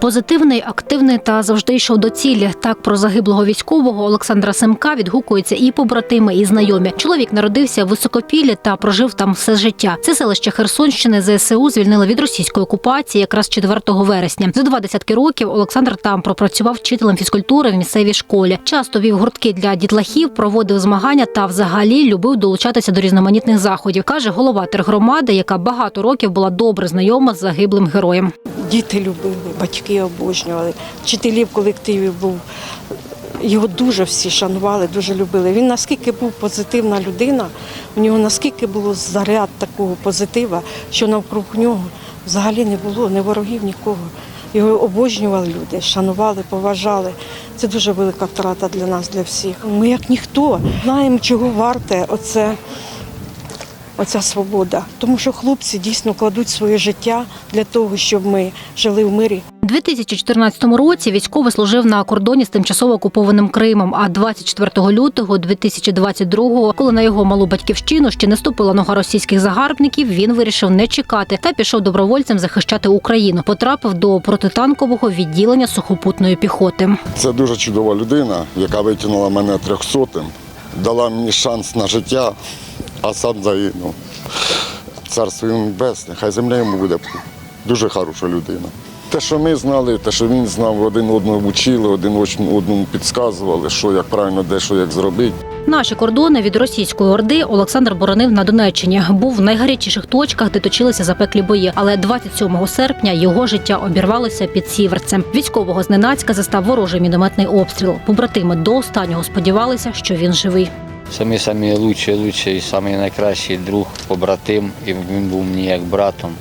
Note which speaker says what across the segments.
Speaker 1: Позитивний, активний та завжди йшов до цілі. Так про загиблого військового Олександра Семка відгукуються і побратими, і знайомі. Чоловік народився в Високопіллі та прожив там все життя. Це селище Херсонщини ЗСУ звільнили від російської окупації якраз 4 вересня. За два десятки років Олександр там пропрацював вчителем фізкультури в місцевій школі. Часто вів гуртки для дітлахів, проводив змагання та взагалі любив долучатися до різноманітних заходів. каже голова тергромади, яка багато років була добре знайома з загиблим героєм.
Speaker 2: Діти любили, батьки обожнювали, вчителі в колективі був. Його дуже всі шанували, дуже любили. Він наскільки був позитивна людина, у нього наскільки було заряд такого позитива, що навкруг нього взагалі не було ні ворогів, нікого. Його обожнювали люди, шанували, поважали. Це дуже велика втрата для нас, для всіх. Ми, як ніхто, знаємо, чого варте оце, оця свобода. Тому що хлопці дійсно кладуть своє життя для того, щоб ми жили в мирі.
Speaker 1: У 2014 році військовий служив на кордоні з тимчасово окупованим Кримом. А 24 лютого 2022-го, коли на його малу батьківщину ще не ступила нога російських загарбників, він вирішив не чекати та пішов добровольцем захищати Україну. Потрапив до протитанкового відділення сухопутної піхоти.
Speaker 3: Це дуже чудова людина, яка витягнула мене трьохсотим, дала мені шанс на життя, а сам загинув. Царство йому небесне, хай земля йому буде дуже хороша людина. Те, що ми знали, те, що він знав, один одного вчили, один одному підказували, що як правильно, де що як зробити.
Speaker 1: Наші кордони від російської орди Олександр боронив на Донеччині. Був в найгарячіших точках, де точилися запеклі бої. Але 27 серпня його життя обірвалося під сіверцем. Військового зненацька застав ворожий мінометний обстріл. Побратими до останнього сподівалися, що він живий.
Speaker 4: Самі самі лучші, лучший, і самий найкращий друг, побратим, і він був мені як братом.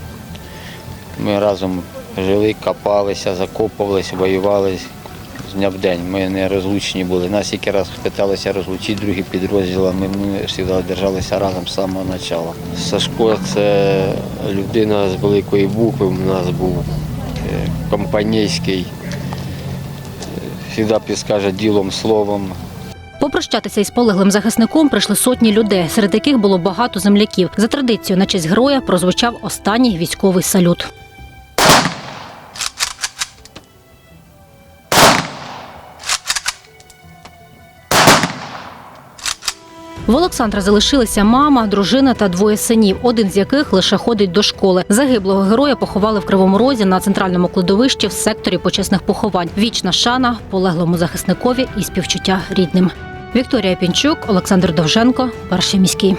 Speaker 4: Ми разом жили, копалися, закопувалися, воювали з дня в день. Ми не розлучні були. Нас тільки раз питалися розлучити другі підрозділи, ми, ми завжди держалися разом з самого початку. Сашко це людина з великої букви, у нас був е, компанійський, завжди підскаже ділом, словом.
Speaker 1: Попрощатися із полеглим захисником прийшли сотні людей, серед яких було багато земляків. За традицією на честь героя прозвучав останній військовий салют. В Олександра залишилися мама, дружина та двоє синів, один з яких лише ходить до школи. Загиблого героя поховали в Кривому Розі на центральному кладовищі в секторі почесних поховань. Вічна шана полеглому захисникові і співчуття рідним. Вікторія Пінчук, Олександр Довженко, перший міський.